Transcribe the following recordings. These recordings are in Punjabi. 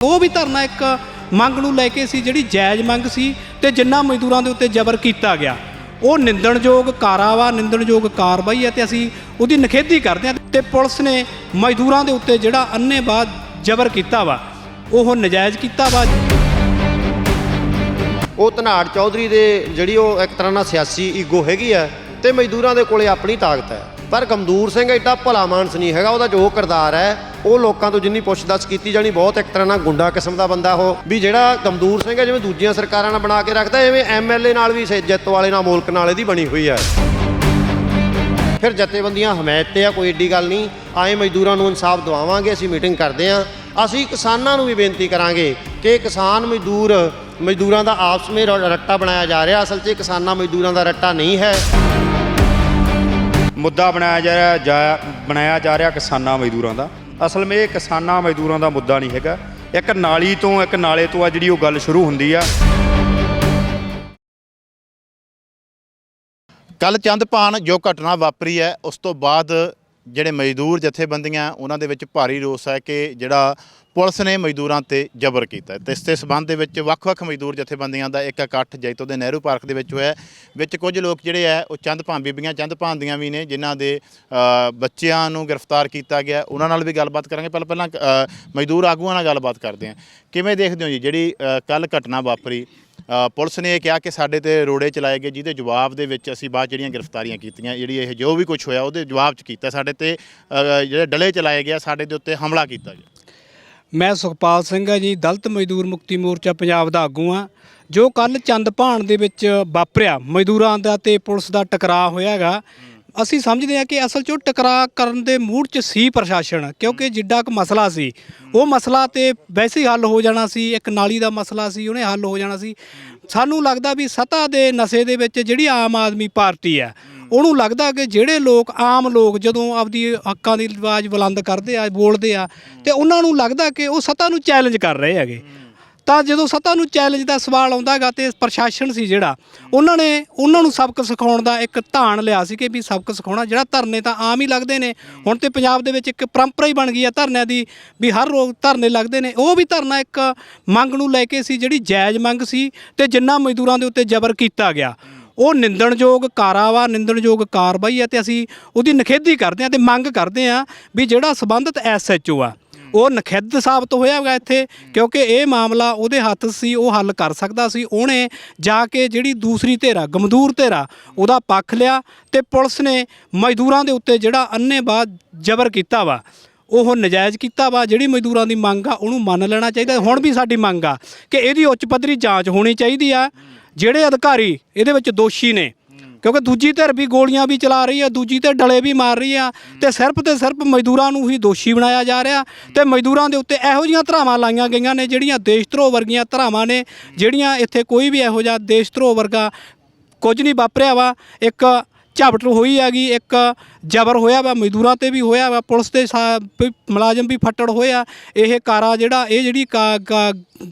ਉਹ ਵੀ ਧਰਨਾ ਇੱਕ ਮੰਗ ਨੂੰ ਲੈ ਕੇ ਸੀ, ਜਿਹੜੀ ਜਾਇਜ਼ ਮੰਗ ਸੀ ਤੇ ਜਿੰਨਾ ਮਜ਼ਦੂਰਾਂ ਦੇ ਉੱਤੇ ਜ਼ਬਰ ਕੀਤਾ ਗਿਆ। ਉਹ ਨਿੰਦਣਯੋਗ ਕਾਰਾਵਾ, ਨਿੰਦਣਯੋਗ ਕਾਰਵਾਈ ਹੈ ਤੇ ਅਸੀਂ ਉਹਦੀ ਨਿਖੇਧੀ ਕਰਦੇ ਹਾਂ ਤੇ ਪੁਲਿਸ ਨੇ ਮਜ਼ਦੂਰਾਂ ਦੇ ਉੱਤੇ ਜਿਹੜਾ ਅੰਨੇਬਾਜ਼ ਜ਼ਬਰ ਕੀਤਾ ਵਾ, ਉਹ ਨਜਾਇਜ਼ ਕੀਤਾ ਵਾ। ਉਹ ਧਨਾੜ ਚੌਧਰੀ ਦੇ ਜਿਹੜੀ ਉਹ ਇੱਕ ਤਰ੍ਹਾਂ ਨਾਲ ਸਿਆਸੀ ਈਗੋ ਹੈਗੀ ਆ ਤੇ ਮਜ਼ਦੂਰਾਂ ਦੇ ਕੋਲੇ ਆਪਣੀ ਤਾਕਤ ਹੈ। ਪਰ ਕਮਦੂਰ ਸਿੰਘ ਐਡਾ ਭਲਾ ਮਾਨਸ ਨਹੀਂ ਹੈਗਾ, ਉਹਦਾ ਜੋ ਕਿਰਦਾਰ ਹੈ, ਉਹ ਲੋਕਾਂ ਤੋਂ ਜਿੰਨੀ ਪੁੱਛਦਛ ਕੀਤੀ ਜਾਣੀ, ਬਹੁਤ ਇੱਕ ਤਰ੍ਹਾਂ ਨਾਲ ਗੁੰਡਾ ਕਿਸਮ ਦਾ ਬੰਦਾ ਉਹ, ਵੀ ਜਿਹੜਾ ਕਮਦੂਰ ਸਿੰਘ ਹੈ, ਜਿਵੇਂ ਦੂਜੀਆਂ ਸਰਕਾਰਾਂ ਨਾਲ ਬਣਾ ਕੇ ਰੱਖਦਾ, ਐਵੇਂ ਐਮਐਲਏ ਨਾਲ ਵੀ ਸੇ- ਜਿੱਤ ਵਾਲੇ ਨਾਲ, ਮੁਲਕ ਨਾਲ ਇਹਦੀ ਬਣੀ ਹੋਈ ਹੈ। ਫਿਰ ਜਥੇਬੰਦੀਆਂ ਹਮਾਇਤ ਤੇ ਆ, ਕੋਈ ਏਡੀ ਗੱਲ ਨਹੀਂ, ਆਏ ਮਜ਼ਦੂਰਾਂ ਨੂੰ ਇਨਸਾਫ ਦਿਵਾਵਾਂਗੇ, ਅਸੀਂ ਮੀਟਿੰਗ ਕਰਦੇ ਆ ਅਸੀਂ ਕਿਸਾਨਾਂ ਨੂੰ ਵੀ ਬੇਨਤੀ ਕਰਾਂਗੇ ਕਿ ਕਿਸਾਨ ਮਜ਼ਦੂਰ, ਮਜ਼ਦੂਰਾਂ ਦਾ ਆਪਸ ਵਿੱਚ ਰੱਟਾ ਬਣਾਇਆ ਜਾ ਰਿਹਾ, ਅਸਲ 'ਚ ਕਿਸਾਨਾਂ ਮਜ਼ਦੂਰਾਂ ਦਾ ਰੱਟਾ ਨਹੀਂ ਹੈ। ਮੁੱਦਾ ਬਣਾਇਆ ਜਾ ਰਿਹਾ, ਜਾ, ਬਣਾਇਆ ਜਾ ਰਿਹਾ ਕਿਸਾਨਾਂ ਮਜ਼ਦੂਰਾਂ ਦਾ। ਅਸਲ ਵਿੱਚ ਇਹ ਕਿਸਾਨਾਂ ਮਜ਼ਦੂਰਾਂ ਦਾ ਮੁੱਦਾ ਨਹੀਂ ਹੈਗਾ। ਇੱਕ ਨਾਲੀ ਤੋਂ ਇੱਕ ਨਾਲੇ ਤੋਂ ਆ ਜਿਹੜੀ ਉਹ ਗੱਲ ਸ਼ੁਰੂ ਹੁੰਦੀ ਆ। ਕੱਲ ਚੰਦਪਾਨ ਜੋ ਘਟਨਾ ਵਾਪਰੀ ਹੈ, ਉਸ ਤੋਂ ਬਾਅਦ ਜਿਹੜੇ ਮਜ਼ਦੂਰ ਜਥੇਬੰਦੀਆਂ, ਉਹਨਾਂ ਦੇ ਵਿੱਚ ਭਾਰੀ ਰੋਸ ਹੈ ਕਿ ਜਿਹੜਾ ਪੁਲਿਸ ਨੇ ਮਜ਼ਦੂਰਾਂ ਤੇ ਜ਼ਬਰ ਕੀਤਾ ਹੈ। ਤੇ ਇਸ ਦੇ ਸਬੰਧ ਦੇ ਵਿੱਚ ਵੱਖ-ਵੱਖ ਮਜ਼ਦੂਰ ਜਥੇਬੰਦੀਆਂ ਦਾ ਇੱਕ ਇਕੱਠ ਜੈਤੋ ਦੇ ਨਹਿਰੂ ਪਾਰਕ ਦੇ ਵਿੱਚ ਹੋਇਆ ਵਿੱਚ ਕੁਝ ਲੋਕ ਜਿਹੜੇ ਹੈ, ਉਹ ਚੰਦ ਚੰਦਪਾਨ ਬੀਬੀਆਂ, ਚੰਦ ਭਾਂ ਦੀਆਂ ਵੀ ਨੇ, ਜਿਨ੍ਹਾਂ ਦੇ ਬੱਚਿਆਂ ਨੂੰ ਗ੍ਰਿਫਤਾਰ ਕੀਤਾ ਗਿਆ ਉਹਨਾਂ ਨਾਲ ਵੀ ਗੱਲਬਾਤ ਕਰਾਂਗੇ। ਪਹਿਲਾਂ ਪਹਿਲਾਂ ਮਜ਼ਦੂਰ ਆਗੂਆਂ ਨਾਲ ਗੱਲਬਾਤ ਕਰਦੇ ਹਾਂ। ਕਿਵੇਂ ਦੇਖਦੇ ਹੋ ਜੀ? ਜਿਹੜੀ ਕੱਲ ਘਟਨਾ ਵਾਪਰੀ ਪੁਲਿਸ ਨੇ ਇਹ ਕਿਹਾ ਕਿ ਸਾਡੇ ਤੇ ਰੋੜੇ ਚਲਾਏ ਗਏ, ਜਿਹਦੇ ਜਵਾਬ ਦੇ ਵਿੱਚ ਅਸੀਂ ਬਾਅਦ ਜਿਹੜੀਆਂ ਗ੍ਰਿਫਤਾਰੀਆਂ ਕੀਤੀਆਂ, ਜਿਹੜੀ ਇਹ ਜੋ ਵੀ ਕੁਝ ਹੋਇਆ ਉਹਦੇ ਜਵਾਬ ਚ ਕੀਤਾ ਸਾਡੇ ਤੇ ਜਿਹੜੇ ਡਲੇ ਚਲਾਏ ਗਿਆ ਸਾਡੇ ਦੇ ਉੱਤੇ ਹਮਲਾ ਕੀਤਾ ਗਿਆ। ਮੈਂ ਸੁਖਪਾਲ ਸਿੰਘ ਆ ਜੀ, ਦਲਤ ਮਜ਼ਦੂਰ ਮੁਕਤੀ ਮੋਰਚਾ ਪੰਜਾਬ ਦਾ ਆਗੂ ਆ, ਜੋ ਕੱਲ ਚੰਦਪਾਣ ਦੇ ਵਿੱਚ ਵਾਪਰਿਆ ਮਜ਼ਦੂਰਾਂ ਦਾ ਤੇ ਪੁਲਿਸ ਦਾ ਟਕਰਾਅ ਹੋਇਆ ਹੈਗਾ। ਅਸੀਂ ਸਮਝਦੇ ਹਾਂ ਕਿ ਅਸਲ 'ਚ ਉਹ ਟਕਰਾਅ ਕਰਨ ਦੇ ਮੂਡ 'ਚ ਸੀ ਪ੍ਰਸ਼ਾਸਨ ਕਿਉਂਕਿ ਜਿੱਡਾ ਕੁ ਮਸਲਾ ਸੀ ਉਹ ਮਸਲਾ ਤੇ ਵੈਸੇ ਹੀ ਹੱਲ ਹੋ ਜਾਣਾ ਸੀ ਇੱਕ ਨਾਲੀ ਦਾ ਮਸਲਾ ਸੀ ਉਹਨੇ ਹੱਲ ਹੋ ਜਾਣਾ ਸੀ। ਸਾਨੂੰ ਲੱਗਦਾ ਵੀ ਸਤਾ ਦੇ ਨਸ਼ੇ ਦੇ ਵਿੱਚ ਜਿਹੜੀ ਆਮ ਆਦਮੀ ਪਾਰਟੀ ਹੈ ਉਹਨੂੰ ਲੱਗਦਾ ਕਿ ਜਿਹੜੇ ਲੋਕ ਆਮ ਲੋਕ ਜਦੋਂ ਆਪਦੀ ਹੱਕਾਂ ਦੀ ਆਵਾਜ਼ ਬੁਲੰਦ ਕਰਦੇ ਆ ਬੋਲਦੇ ਆ ਤੇ ਉਹਨਾਂ ਨੂੰ ਲੱਗਦਾ ਕਿ ਉਹ ਸੱਤਾ ਨੂੰ ਚੈਲੰਜ ਕਰ ਰਹੇ ਹੈਗੇ। ਤਾਂ ਜਦੋਂ ਸਤਾ ਨੂੰ ਚੈਲੰਜ ਦਾ ਸਵਾਲ ਆਉਂਦਾ ਹੈਗਾ ਤੇ ਪ੍ਰਸ਼ਾਸਨ ਸੀ ਜਿਹੜਾ, ਉਹਨਾਂ ਨੇ, ਉਹਨਾਂ ਨੂੰ ਸਬਕ ਸਿਖਾਉਣ ਦਾ ਇੱਕ ਧਾਨ ਲਿਆ ਸੀ ਕਿ ਵੀ ਸਬਕ ਸਿਖਾਉਣਾ, ਜਿਹੜਾ ਧਰਨੇ ਤਾਂ ਆਮ ਹੀ ਲੱਗਦੇ ਨੇ, ਹੁਣ ਤੇ ਪੰਜਾਬ ਦੇ ਵਿੱਚ ਇੱਕ ਪਰੰਪਰਾ ਹੀ ਬਣ ਗਈ ਆ ਧਰਨਿਆਂ ਦੀ, ਵੀ ਹਰ ਰੋਜ਼ ਧਰਨੇ ਲੱਗਦੇ ਨੇ, ਉਹ ਵੀ ਧਰਨਾ ਇੱਕ ਮੰਗ ਨੂੰ ਲੈ ਕੇ ਸੀ, ਜਿਹੜੀ ਜਾਇਜ਼ ਮੰਗ ਸੀ ਤੇ ਜਿੰਨਾ ਮਜ਼ਦੂਰਾਂ ਦੇ ਉੱਤੇ ਜ਼ਬਰ ਕੀਤਾ ਗਿਆ। ਉਹ ਨਿੰਦਣਯੋਗ ਕਾਰਾਵਾ ਨਿੰਦਣਯੋਗ ਕਾਰਵਾਈ ਹੈ ਤੇ ਅਸੀਂ ਉਹਦੀ ਨਿਖੇਧੀ ਕਰਦੇ ਹਾਂ ਤੇ ਮੰਗ ਕਰਦੇ ਹਾਂ ਵੀ ਜਿਹੜਾ ਸਬੰਧਤ ਐਸਐਚਓ ਆ ਉਹ ਨਖਿੱਧ ਸਾਬਤ ਹੋਇਆ ਹੈਗਾ ਇੱਥੇ, ਕਿਉਂਕਿ ਇਹ ਮਾਮਲਾ ਉਹਦੇ ਹੱਥ ਸੀ, ਉਹ ਹੱਲ ਕਰ ਸਕਦਾ ਸੀ। ਉਹਨੇ ਜਾ ਕੇ ਜਿਹੜੀ ਦੂਸਰੀ ਧਿਰਾ, ਗਮਦੂਰ ਧਿਰਾ, ਉਹਦਾ ਪੱਖ ਲਿਆ ਤੇ ਪੁਲਿਸ ਨੇ ਮਜ਼ਦੂਰਾਂ ਦੇ ਉੱਤੇ ਜਿਹੜਾ ਅੰਨੇਬਾਜ਼ ਜ਼ਬਰ ਕੀਤਾ ਵਾ, ਉਹ ਨਜਾਇਜ਼ ਕੀਤਾ ਵਾ। ਜਿਹੜੀ ਮਜ਼ਦੂਰਾਂ ਦੀ ਮੰਗ ਆ, ਉਹਨੂੰ ਮੰਨ ਲੈਣਾ ਚਾਹੀਦਾ। ਹੁਣ ਵੀ ਸਾਡੀ ਮੰਗ ਆ ਕਿ ਇਹਦੀ ਉੱਚ ਪੱਧਰੀ ਜਾਂਚ ਹੋਣੀ ਚਾਹੀਦੀ ਆ। ਜਿਹੜੇ ਅਧਿਕਾਰੀ ਇਹਦੇ ਵਿੱਚ ਦੋਸ਼ੀ ਨੇ ਕਿਉਂਕਿ ਦੂਜੀ ਧਿਰ ਵੀ ਗੋਲੀਆਂ ਵੀ ਚਲਾ ਰਹੀ ਆ ਦੂਜੀ ਧਿਰ ਡਲੇ ਵੀ ਮਾਰ ਰਹੀ ਆ ਤੇ ਸਿਰਫ ਤੇ ਸਿਰਫ ਮਜ਼ਦੂਰਾਂ ਨੂੰ ਹੀ ਦੋਸ਼ੀ ਬਣਾਇਆ ਜਾ ਰਿਹਾ ਤੇ ਮਜ਼ਦੂਰਾਂ ਦੇ ਉੱਤੇ ਇਹੋ ਜਿਹੀਆਂ ਧਰਾਵਾਂ ਲਾਈਆਂ ਗਈਆਂ ਨੇ ਜਿਹੜੀਆਂ ਦੇਸ਼ ਧਰੋਹ ਵਰਗੀਆਂ ਧਰਾਵਾਂ ਨੇ ਜਿਹੜੀਆਂ ਇੱਥੇ ਕੋਈ ਵੀ ਇਹੋ ਜਿਹਾ ਦੇਸ਼ ਧਰੋਹ ਵਰਗਾ ਕੁਝ ਨਹੀਂ ਵਾਪਰਿਆ ਵਾ। ਇੱਕ ਝਾਪਟ ਹੋਈ ਹੈਗੀ ਇੱਕ ਜ਼ਬਰ ਹੋਇਆ ਵਾ ਮਜ਼ਦੂਰਾਂ ਤੇ ਵੀ ਹੋਇਆ ਵਾ ਪੁਲਿਸ ਵੀ ਮੁਲਾਜ਼ਮ ਵੀ ਫੱਟੜ ਹੋਇਆ ਇਹ ਕਾਰਾ ਜਿਹੜਾ ਇਹ ਜਿਹੜੀ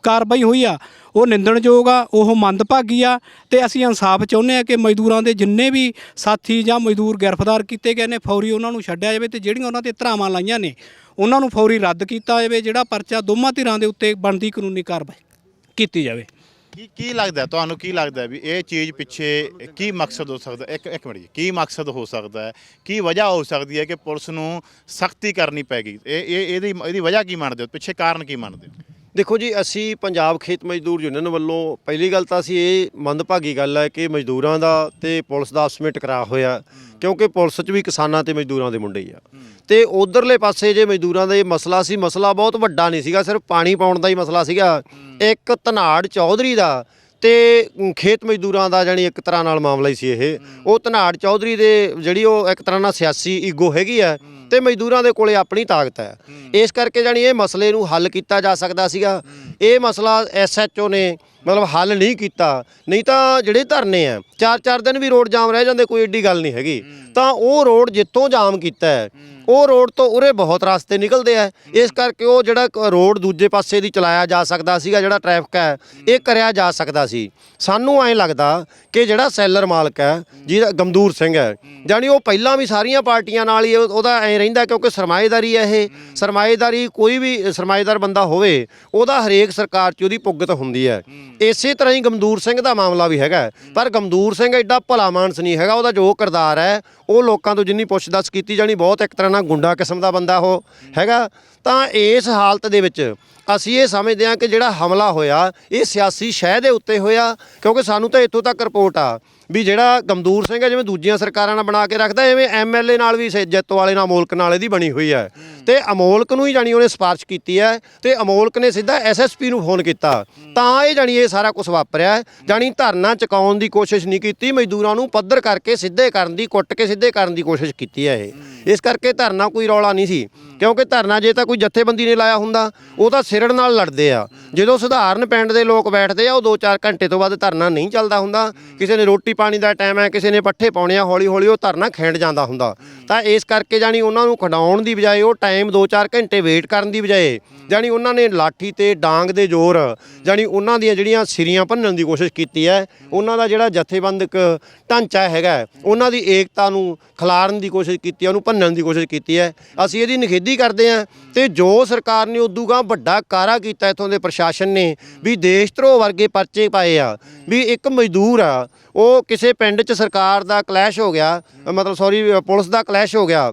ਕਾਰਵਾਈ ਹੋਈ ਆ ਉਹ ਨਿੰਦਣਯੋਗ ਆ, ਉਹ ਮੰਦਭਾਗੀ ਆ ਤੇ ਅਸੀਂ ਇਨਸਾਫ ਚਾਹੁੰਦੇ ਆ ਕਿ ਮਜ਼ਦੂਰਾਂ ਦੇ ਜਿੰਨੇ ਵੀ ਸਾਥੀ ਜਾਂ ਮਜ਼ਦੂਰ ਗ੍ਰਿਫਤਾਰ ਕੀਤੇ ਗਏ ਨੇ, ਫੌਰੀ ਉਹਨਾਂ ਨੂੰ ਛੱਡਿਆ ਜਾਵੇ ਤੇ ਜਿਹੜੀਆਂ ਉਹਨਾਂ ਤੇ ਧਰਾਵਾਂ ਲਾਈਆਂ ਨੇ, ਉਹਨਾਂ ਨੂੰ ਫੌਰੀ ਰੱਦ ਕੀਤਾ ਜਾਵੇ, ਜਿਹੜਾ ਪਰਚਾ ਦੋਵਾਂ ਧਿਰਾਂ ਦੇ ਉੱਤੇ ਬਣਦੀ ਕਾਨੂੰਨੀ ਕਾਰਵਾਈ ਕੀਤੀ ਜਾਵੇ। ਕੀ ਕੀ ਲੱਗਦਾ, ਤੁਹਾਨੂੰ ਕੀ ਲੱਗਦਾ ਵੀ ਇਹ ਚੀਜ਼ ਪਿੱਛੇ ਕੀ ਮਕਸਦ ਹੋ ਸਕਦਾ, ਇੱਕ ਇੱਕ ਮਿੰਟ ਜੀ, ਕੀ ਮਕਸਦ ਹੋ ਸਕਦਾ ਹੈ? ਕੀ ਵਜ੍ਹਾ ਹੋ ਸਕਦੀ ਹੈ ਕਿ ਪੁਲਿਸ ਨੂੰ ਸਖਤੀ ਕਰਨੀ ਪੈ ਇਹ ਇਹ, ਇਹਦੀ ਇਹਦੀ ਵਜ੍ਹਾ ਕੀ ਮੰਨਦੇ ਹੋ? ਪਿੱਛੇ ਕਾਰਨ ਕੀ ਮੰਨਦੇ ਹੋ? ਦੇਖੋ ਜੀ ਅਸੀਂ ਪੰਜਾਬ ਖੇਤ ਮਜ਼ਦੂਰ ਯੂਨੀਅਨ ਵੱਲੋਂ ਪਹਿਲੀ ਗੱਲ ਤਾਂ ਅਸੀਂ ਇਹ ਮੰਦਭਾਗੀ ਗੱਲ ਹੈ ਕਿ ਮਜ਼ਦੂਰਾਂ ਦਾ ਤੇ ਪੁਲਿਸ ਦਾ ਆਪਸ ਵਿੱਚ ਟਕਰਾਅ ਹੋਇਆ ਕਿਉਂਕਿ ਪੁਲਿਸ 'ਚ ਵੀ ਕਿਸਾਨਾਂ ਤੇ ਮਜ਼ਦੂਰਾਂ ਦੇ ਮੁੰਡੇ ਹੀ ਆ। ਤੇ ਉਧਰਲੇ ਪਾਸੇ ਜੇ ਮਜ਼ਦੂਰਾਂ ਦਾ ਇਹ ਮਸਲਾ ਸੀ ਮਸਲਾ ਬਹੁਤ ਵੱਡਾ ਨਹੀਂ ਸੀਗਾ ਸਿਰਫ ਪਾਣੀ ਪਾਉਣ ਦਾ ਹੀ ਮਸਲਾ ਸੀਗਾ। ਇੱਕ ਧਨਾੜ ਚੌਧਰੀ ਦਾ ਤੇ ਖੇਤ ਮਜ਼ਦੂਰਾਂ ਦਾ ਜਾਨੀ ਇੱਕ ਤਰ੍ਹਾਂ ਨਾਲ ਮਾਮਲਾ ਹੀ ਸੀ ਇਹ। ਉਹ ਧਨਾੜ ਚੌਧਰੀ ਦੇ ਜਿਹੜੀ ਉਹ ਇੱਕ ਤਰ੍ਹਾਂ ਨਾਲ ਸਿਆਸੀ ਈਗੋ ਹੈਗੀ ਆ ਤੇ ਮਜ਼ਦੂਰਾਂ ਦੇ ਕੋਲੇ ਆਪਣੀ ਤਾਕਤ ਹੈ। ਇਸ ਕਰਕੇ ਜਾਨੀ ਇਹ ਮਸਲੇ ਨੂੰ ਹੱਲ ਕੀਤਾ ਜਾ ਸਕਦਾ ਸੀਗਾ। ਇਹ ਮਸਲਾ ਐਸਐਚਓ ਨੇ ਮਤਲਬ ਹੱਲ ਨਹੀਂ ਕੀਤਾ। ਨਹੀਂ ਤਾਂ ਜਿਹੜੇ ਧਰਨੇ ਆ ਚਾਰ ਚਾਰ ਦਿਨ ਵੀ ਰੋਡ ਜਾਮ ਰਹਿ ਜਾਂਦੇ ਕੋਈ ਏਡੀ ਗੱਲ ਨਹੀਂ ਹੈਗੀ। ਤਾਂ ਉਹ ਰੋਡ ਜਿੱਥੋਂ ਜਾਮ ਕੀਤਾ ਹੈ। ਉਹ ਰੋਡ ਤੋਂ ਉਰੇ ਬਹੁਤ ਰਸਤੇ ਨਿਕਲਦੇ ਆ। ਇਸ ਕਰਕੇ ਉਹ ਜਿਹੜਾ ਰੋਡ ਦੂਜੇ ਪਾਸੇ ਦੀ ਚਲਾਇਆ ਜਾ ਸਕਦਾ ਸੀਗਾ, ਜਿਹੜਾ ਟ੍ਰੈਫਿਕ ਹੈ, ਇਹ ਕਰਿਆ ਜਾ ਸਕਦਾ ਸੀ। ਸਾਨੂੰ ਐਂ ਲੱਗਦਾ ਕਿ ਜਿਹੜਾ ਸੈਲਰ ਮਾਲਕ ਹੈ, ਜਿਹਦਾ ਗਮਦੂਰ ਸਿੰਘ ਹੈ ਜਾਨੀ ਉਹ ਪਹਿਲਾਂ ਵੀ ਸਾਰੀਆਂ ਪਾਰਟੀਆਂ ਨਾਲ ਹੀ ਉਹਦਾ ਐਂ ਰਹਿੰਦਾ ਕਿਉਂਕਿ ਸਰਮਾਏਦਾਰੀ ਹੈ ਇਹ। ਸਰਮਾਏਦਾਰੀ ਕੋਈ ਵੀ ਸਰਮਾਏਦਾਰ ਬੰਦਾ ਹੋਵੇ, ਉਹਦਾ ਹਰੇਕ ਸਰਕਾਰ 'ਚ ਉਹਦੀ ਪੁੱਗਤ ਹੁੰਦੀ ਹੈ। ਇਸੇ ਤਰ੍ਹਾਂ ਹੀ ਗਮਦੂਰ ਸਿੰਘ ਦਾ ਮਾਮਲਾ ਵੀ ਹੈਗਾ ਪਰ ਗਮਦੂਰ ਸਿੰਘ ਐਡਾ ਭਲਾ ਮਾਨਸ ਨਹੀਂ ਹੈਗਾ, ਉਹਦਾ ਜੋ ਕਿਰਦਾਰ ਹੈ, ਉਹ ਲੋਕਾਂ ਤੋਂ ਜਿੰਨੀ ਪੁੱਛਦਛ ਕੀਤੀ ਜਾਣੀ, ਬਹੁਤ ਇੱਕ ਤਰ੍ਹਾਂ ਨਾਲ ਗੁੰਡਾ ਕਿਸਮ ਦਾ ਬੰਦਾ ਉਹ ਹੈਗਾ। ਤਾਂ ਇਸ ਹਾਲਤ ਦੇ ਵਿੱਚ ਅਸੀਂ ਇਹ ਸਮਝਦੇ ਹਾਂ ਕਿ ਜਿਹੜਾ ਹਮਲਾ ਹੋਇਆ, ਇਹ ਸਿਆਸੀ ਸ਼ਹਿ ਦੇ ਉੱਤੇ ਹੋਇਆ, ਕਿਉਂਕਿ ਸਾਨੂੰ ਤਾਂ ਇੱਥੋਂ ਤੱਕ ਰਿਪੋਰਟ ਆ ਵੀ ਜਿਹੜਾ ਗਮਦੂਰ ਸਿੰਘ ਹੈ ਜਿਵੇਂ ਦੂਜੀਆਂ ਸਰਕਾਰਾਂ ਨਾਲ ਬਣਾ ਕੇ ਰੱਖਦਾ ਐਵੇਂ ਐਮਐਲਏ ਨਾਲ ਵੀ ਜੱਤ ਵਾਲੇ ਨਾਲ ਅਮੋਲਕ ਨਾਲ ਇਹਦੀ ਬਣੀ ਹੋਈ ਹੈ। ਤੇ ਅਮੋਲਕ ਨੂੰ ਹੀ ਜਾਣੀ ਉਹਨੇ ਸਿਫਾਰਿਸ਼ ਕੀਤੀ ਹੈ ਤੇ ਅਮੋਲਕ ਨੇ ਸਿੱਧਾ ਐਸਐਸਪੀ ਨੂੰ ਫੋਨ ਕੀਤਾ। ਤਾਂ ਇਹ ਜਾਣੀ ਇਹ ਸਾਰਾ ਕੁਝ ਵਾਪਰਿਆ। ਜਾਣੀ ਧਰਨਾ ਚੁਕਾਉਣ ਦੀ ਕੋਸ਼ਿਸ਼ ਨਹੀਂ ਕੀਤੀ ਮਜ਼ਦੂਰਾਂ ਨੂੰ ਪੱਧਰ ਕਰਕੇ ਸਿੱਧੇ ਕਰਨ ਦੀ ਕੁੱਟ ਕੇ ਸਿੱਧੇ ਕਰਨ ਦੀ ਕੋਸ਼ਿਸ਼ ਕੀਤੀ ਹੈ ਇਹ। ਇਸ ਕਰਕੇ ਧਰਨਾ ਕੋਈ ਰੌਲਾ ਨਹੀਂ ਸੀ ਕਿਉਂਕਿ ਧਰਨਾ ਜੇ ਤਾਂ ਕੋਈ ਜਥੇਬੰਦੀ ਨੇ ਲਾਇਆ ਹੁੰਦਾ ਉਹ ਤਾਂ ਸਿਰੜ ਨਾਲ ਲੜਦੇ ਆ। ਜਦੋਂ ਸਧਾਰਨ ਪਿੰਡ ਦੇ ਲੋਕ ਬੈਠਦੇ ਆ ਉਹ 2-4 ਘੰਟੇ ਤੋਂ ਬਾਅਦ ਧਰਨਾ ਨਹੀਂ ਚੱਲਦਾ ਹੁੰਦਾ। ਕਿਸੇ ਨੇ ਰੋਟੀ ਪਾਣੀ ਦਾ ਟਾਈਮ ਹੈ, ਕਿਸੇ ਨੇ ਪੱਠੇ ਪਾਉਣੇ ਆ ਹੌਲੀ ਹੌਲੀ ਉਹ ਧਰਨਾ ਖਿੰਡ ਜਾਂਦਾ ਹੁੰਦਾ। ਤਾਂ ਇਸ ਕਰਕੇ ਜਾਣੀ ਉਹਨਾਂ ਨੂੰ ਖਡਾਉਣ ਦੀ ਬਜਾਏ ਉਹ ਟਾਈਮ 2-4 ਘੰਟੇ ਵੇਟ ਕਰਨ ਦੀ ਬਜਾਏ, ਜਾਣੀ ਉਹਨਾਂ ਨੇ ਲਾਠੀ ਤੇ ਡਾਂਗ ਦੇ ਜ਼ੋਰ, ਜਾਣੀ ਉਹਨਾਂ ਦੀਆਂ ਜਿਹੜੀਆਂ ਸਿਰੀਆਂ ਭੰਨਣ ਦੀ ਕੋਸ਼ਿਸ਼ ਕੀਤੀ ਹੈ, ਉਹਨਾਂ ਦਾ ਜਿਹੜਾ ਜਥੇਬੰਦਕ ਢਾਂਚਾ ਹੈਗਾ, ਉਹਨਾਂ ਦੀ ਏਕਤਾ ਨੂੰ ਖਿਲਾਰਨ ਦੀ ਕੋਸ਼ਿਸ਼ ਕੀਤੀ ਹੈ, ਉਹਨੂੰ ਭੰਨਣ ਦੀ ਕੋਸ਼ਿਸ਼ ਕੀਤੀ ਹੈ। ਅਸੀਂ ਇਹਦੀ ਨਿਖੇਧੀ ਕਰਦੇ ਹਾਂ ਤੇ ਜੋ ਸਰਕਾਰ ਨੇ ਉਦੋਂ ਵੱਡਾ ਕਾਰਾ ਕੀਤਾ ਇਥੋਂ ਦੇ ਪ੍ਰਸ਼ਾਸਨ ਨੇ, ਵੀ ਦੇਸ਼ ਧਰੋਹ ਵਰਗੇ ਪਰਚੇ ਪਾਏ ਆ, ਵੀ ਇੱਕ ਮਜ਼ਦੂਰ ਆ, ਉਹ ਕਿਸੇ ਪਿੰਡ 'ਚ ਸਰਕਾਰ ਦਾ ਕਲੈਸ਼ ਹੋ ਗਿਆ ਮਤਲਬ ਸੌਰੀ ਪੁਲਿਸ ਦਾ ਕਲੈਸ਼ ਹੋ ਗਿਆ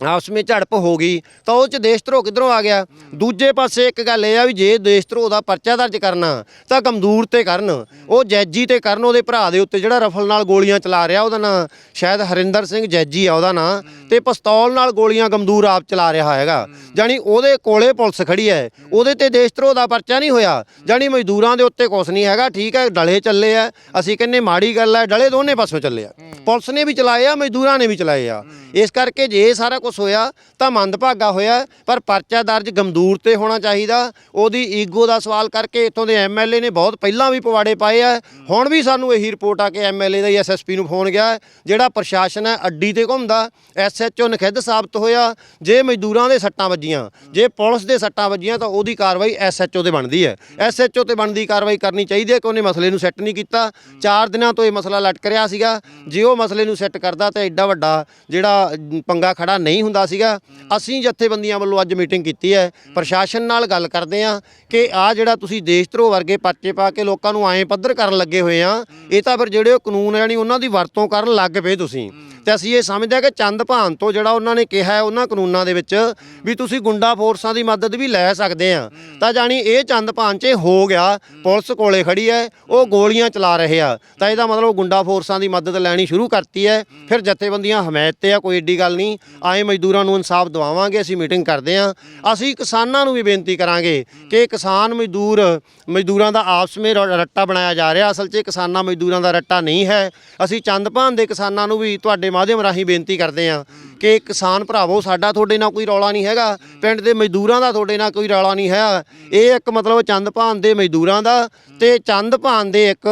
ਆਪਸ ਵਿੱਚ ਝੜਪ ਹੋ ਗਈ ਤਾਂ ਉਹ ਚ ਦੇਸ਼ ਧਰੋਹ ਕਿੱਧਰੋਂ ਆ ਗਿਆ? ਦੂਜੇ ਪਾਸੇ ਇੱਕ ਗੱਲ ਇਹ ਆ ਵੀ ਜੇ ਦੇਸ਼ ਧਰੋਹ ਦਾ ਪਰਚਾ ਦਰਜ ਕਰਨਾ ਤਾਂ ਗਮਦੂਰ ਤੇ ਕਰਨ। ਉਹ ਜੈਜੀ ਤੇ ਕਰਨ ਉਹਦੇ ਭਰਾ ਦੇ ਉੱਤੇ ਜਿਹੜਾ ਰਫਲ ਨਾਲ ਗੋਲੀਆਂ ਚਲਾ ਰਿਹਾ ਉਹਦਾ ਨਾਂ ਸ਼ਾਇਦ ਹਰਿੰਦਰ ਸਿੰਘ ਜੈਜੀ ਆ ਉਹਦਾ ਨਾਂ ਤੇ ਪਿਸਤੌਲ ਨਾਲ ਗੋਲੀਆਂ ਗਮਦੂਰ ਆਪ ਚਲਾ ਰਿਹਾ ਹੈਗਾ। ਜਾਨੀ ਉਹਦੇ ਕੋਲੇ ਪੁਲਿਸ ਖੜੀ ਹੈ ਉਹਦੇ ਤੇ ਦੇਸ਼ ਧਰੋਹ ਦਾ ਪਰਚਾ ਨਹੀਂ ਹੋਇਆ। ਜਾਨੀ ਮਜ਼ਦੂਰਾਂ ਦੇ ਉੱਤੇ ਕੁਛ ਨਹੀਂ ਹੈਗਾ ਠੀਕ ਹੈ ਡਲੇ ਚੱਲੇ ਆ ਅਸੀਂ ਕਹਿੰਨੇ ਮਾੜੀ ਗੱਲ ਹੈ ਡਲੇ ਦੋਨੇ ਪਾਸੋਂ ਚੱਲੇ ਆ। ਪੁਲਿਸ ਨੇ ਵੀ ਚਲਾਏ ਆ ਮਜ਼ਦੂਰਾਂ ਨੇ ਵੀ ਚਲਾਏ ਆ। ਇਸ ਕਰਕੇ ਜੇ ਸਾਰਾ ਕੁਝ ਹੋਇਆ ਤਾਂ ਮੰਦਭਾਗਾ ਹੋਇਆ, ਪਰ ਪਰਚਾ ਦਰਜ ਗਮਦੂਰ ਤੇ ਹੋਣਾ ਚਾਹੀਦਾ। ਉਹਦੀ ਈਗੋ ਦਾ ਸਵਾਲ ਕਰਕੇ ਇੱਥੋਂ ਦੇ ਐਮਐਲਏ ਨੇ ਬਹੁਤ ਪਹਿਲਾਂ ਵੀ ਪਵਾੜੇ ਪਾਏ ਆ। ਹੁਣ ਵੀ ਸਾਨੂੰ ਇਹੀ ਰਿਪੋਰਟ ਆ ਕਿ ਐਮਐਲਏ ਦਾ ਹੀ ਐਸਐਸਪੀ ਨੂੰ ਫੋਨ ਗਿਆ। ਜਿਹੜਾ ਪ੍ਰਸ਼ਾਸਨ ਹੈ, ਅੱਡੀ ਤੇ ਘੁੰਮਦਾ ਐਸਐਚਓ ਨਖਿੱਧ ਸਾਬਤ ਹੋਇਆ। ਜੇ ਮਜ਼ਦੂਰਾਂ ਦੇ ਸੱਟਾਂ ਵੱਜੀਆਂ, ਜੇ ਪੁਲਿਸ ਦੇ ਸੱਟਾਂ ਵੱਜੀਆਂ ਤਾਂ ਉਹਦੀ ਕਾਰਵਾਈ ਐਸਐਚਓ ਤੇ ਬਣਦੀ ਹੈ। ਐਸਐਚਓ ਤੇ ਬਣਦੀ ਕਾਰਵਾਈ ਕਰਨੀ ਚਾਹੀਦੀ ਹੈ ਕਿ ਉਹਨੇ ਮਸਲੇ ਨੂੰ ਸੈੱਟ ਨਹੀਂ ਕੀਤਾ। ਚਾਰ ਦਿਨਾਂ ਤੋਂ ਇਹ ਮਸਲਾ ਲਟਕ ਰਿਹਾ ਸੀਗਾ। ਜੇ ਉਹ ਮਸਲੇ ਨੂੰ ਸੈੱਟ ਕਰਦਾ ਤਾਂ ਐਡਾ ਵੱਡਾ ਜਿਹੜਾ ਪੰਗਾ ਖੜਾ ਨਹੀਂ ਹੁੰਦਾ ਸੀਗਾ। ਅਸੀਂ ਜਥੇਬੰਦੀਆਂ ਵੱਲੋਂ ਅੱਜ ਮੀਟਿੰਗ ਕੀਤੀ ਹੈ। ਪ੍ਰਸ਼ਾਸਨ ਨਾਲ ਗੱਲ ਕਰਦੇ ਆ ਕਿ ਆ ਜਿਹੜਾ ਤੁਸੀਂ ਦੇਸ਼ ਧਰੋ ਵਰਗੇ ਪਰਚੇ ਪਾ ਕੇ ਲੋਕਾਂ ਨੂੰ ਐਂ ਪੱਧਰ ਕਰਨ ਲੱਗੇ ਹੋਏ ਆ, ਇਹ ਤਾਂ ਫਿਰ ਜਿਹੜੇ ਕਾਨੂੰਨ ਆ ਉਹਨਾਂ ਦੀ ਵਰਤੋਂ ਕਰਨ ਲੱਗ ਪਏ ਤੁਸੀਂ। ਤੇ ਅਸੀਂ ਇਹ ਸਮਝਦੇ ਆ ਕਿ ਚੰਦ ਭਾਨ ਤੋਂ ਜਿਹੜਾ ਉਹਨਾਂ ਨੇ ਕਿਹਾ ਹੈ ਉਹਨਾਂ ਕਾਨੂੰਨਾਂ ਦੇ ਵਿੱਚ ਵੀ ਤੁਸੀਂ ਗੁੰਡਾ ਫੋਰਸਾਂ ਦੀ ਮਦਦ ਵੀ ਲੈ ਸਕਦੇ ਆ। ਤਾਂ ਜਾਣੀ ਇਹ ਚੰਦ ਭਾਨ 'ਚ ਹੋ ਗਿਆ। ਪੁਲਿਸ ਕੋਲੇ ਖੜੀ ਹੈ, ਉਹ ਗੋਲੀਆਂ ਚਲਾ ਰਹੇ ਆ। ਤਾਂ ਇਹਦਾ ਮਤਲਬ ਗੁੰਡਾ ਫੋਰਸਾਂ ਦੀ ਮਦਦ ਲੈਣੀ ਸ਼ੁਰੂ ਕਰਤੀ ਹੈ। ਫਿਰ ਜਥੇਬੰਦੀਆਂ ਹਮਾਇਤ ਤੇ ਆ, ਕੋਈ ਏਡੀ ਗੱਲ ਨਹੀਂ। ਆਏ ਮਜ਼ਦੂਰਾਂ ਨੂੰ ਇਨਸਾਫ ਦਿਵਾਵਾਂਗੇ, ਅਸੀਂ ਮੀਟਿੰਗ ਕਰਦੇ ਆ ਅਸੀਂ ਕਿਸਾਨਾਂ ਨੂੰ ਵੀ ਬੇਨਤੀ ਕਰਾਂਗੇ ਕਿ ਕਿਸਾਨ ਮਜ਼ਦੂਰ, ਮਜ਼ਦੂਰਾਂ ਦਾ ਆਪਸ ਵਿੱਚ ਰੱਟਾ ਬਣਾਇਆ ਜਾ ਰਿਹਾ। ਅਸਲ 'ਚ ਕਿਸਾਨਾਂ ਮਜ਼ਦੂਰਾਂ ਦਾ ਰੱਟਾ ਨਹੀਂ ਹੈ। ਅਸੀਂ ਚੰਦਪਾਨ ਦੇ ਕਿਸਾਨਾਂ ਨੂੰ ਵੀ ਤੁਹਾਡੇ ਮਾਧਿਅਮ ਰਾਹੀਂ ਬੇਨਤੀ ਕਰਦੇ ਆ ਕਿ ਕਿਸਾਨ ਭਰਾਵੋ, ਸਾਡਾ ਤੁਹਾਡੇ ਨਾਲ ਕੋਈ ਰੌਲਾ ਨਹੀਂ ਹੈਗਾ। ਪਿੰਡ ਦੇ ਮਜ਼ਦੂਰਾਂ ਦਾ ਤੁਹਾਡੇ ਨਾਲ ਕੋਈ ਰੌਲਾ ਨਹੀਂ ਹੈ ਇਹ ਇੱਕ ਮਤਲਬ ਚੰਦਪਾਨ ਦੇ ਮਜ਼ਦੂਰਾਂ ਦਾ ਤੇ ਚੰਦਪਾਨ ਦੇ ਇੱਕ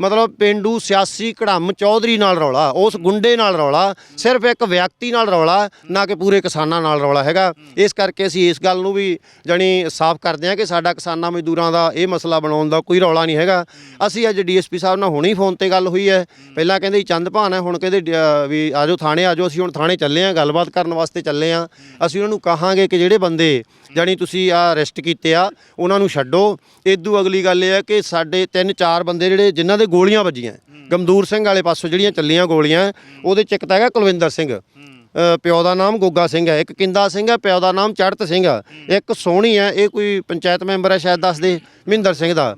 ਮਤਲਬ ਪਿੰਡੂ ਸਿਆਸੀ ਕੜਮ ਚੌਧਰੀ ਨਾਲ ਰੌਲਾ, ਉਸ ਗੁੰਡੇ ਨਾਲ ਰੌਲਾ, ਸਿਰਫ ਇੱਕ ਵਿਅਕਤੀ ਨਾਲ ਰੌਲਾ ਨਾ ਕਿ ਪੂਰੇ ਕਿਸਾਨਾਂ ਨਾਲ ਰੌਲਾ ਹੈਗਾ। ਇਸ ਕਰਕੇ ਅਸੀਂ ਇਸ ਗੱਲ ਨੂੰ ਵੀ ਜਾਣੀ ਸਾਫ਼ ਕਰਦੇ ਹਾਂ ਕਿ ਸਾਡਾ ਕਿਸਾਨਾਂ ਮਜ਼ਦੂਰਾਂ ਦਾ ਇਹ ਮਸਲਾ ਬਣਾਉਣ ਦਾ ਕੋਈ ਰੌਲਾ ਨਹੀਂ ਹੈਗਾ। ਅਸੀਂ ਅੱਜ ਡੀਐਸਪੀ ਸਾਹਿਬ ਨਾਲ ਹੁਣੇ ਫੋਨ ਤੇ ਗੱਲ ਹੋਈ ਹੈ। ਪਹਿਲਾਂ ਕਹਿੰਦੇ ਚੰਦ ਭਾਨ ਹੈ ਹੁਣ ਕਹਿੰਦੇ ਡ- ਅ, ਵੀ ਆਜੋ ਥਾਣੇ ਆਜੋ ਅਸੀਂ ਹੁਣ ਥਾਣੇ ਚੱਲੇ ਹਾਂ ਗੱਲਬਾਤ ਕਰਨ ਵਾਸਤੇ ਚੱਲੇ ਹਾਂ। ਅਸੀਂ ਉਹਨਾਂ ਨੂੰ ਕਹਾਂਗੇ ਕਿ ਜਿਹੜੇ ਬੰਦੇ ਜਾਣੀ ਤੁਸੀਂ ਆ ਅਰੈਸਟ ਕੀਤੇ ਆ ਉਹਨਾਂ ਨੂੰ ਛੱਡੋ। ਇਦੋਂ ਅਗਲੀ ਗੱਲ ਇਹ ਹੈ ਕਿ ਸਾਡੇ ਤਿੰਨ ਚਾਰ ਬੰਦੇ ਜਿਹੜੇ ਜਿਨ੍ਹਾਂ ਦੇ ਗੋਲੀਆਂ ਵੱਜੀਆਂ ਗਮਦੂਰ ਸਿੰਘ ਵਾਲੇ ਪਾਸੋਂ ਜਿਹੜੀਆਂ ਚੱਲੀਆਂ ਗੋਲੀਆਂ ਉਹਦੇ ਚ ਇੱਕ ਤਾਂ ਹੈਗਾ ਕੁਲਵਿੰਦਰ ਸਿੰਘ। ਪਿਓ ਦਾ ਨਾਮ ਗੋਗਾ ਸਿੰਘ ਹੈ ਇੱਕ ਕਿੰਦਾ ਸਿੰਘ ਹੈ ਪਿਓ ਦਾ ਨਾਮ ਚੜਤ ਸਿੰਘ ਆ ਇੱਕ ਸੋਹਣੀ ਹੈ ਇਹ ਕੋਈ ਪੰਚਾਇਤ ਮੈਂਬਰ ਹੈ ਸ਼ਾਇਦ ਦੱਸਦੇ ਮਹਿੰਦਰ ਸਿੰਘ ਦਾ।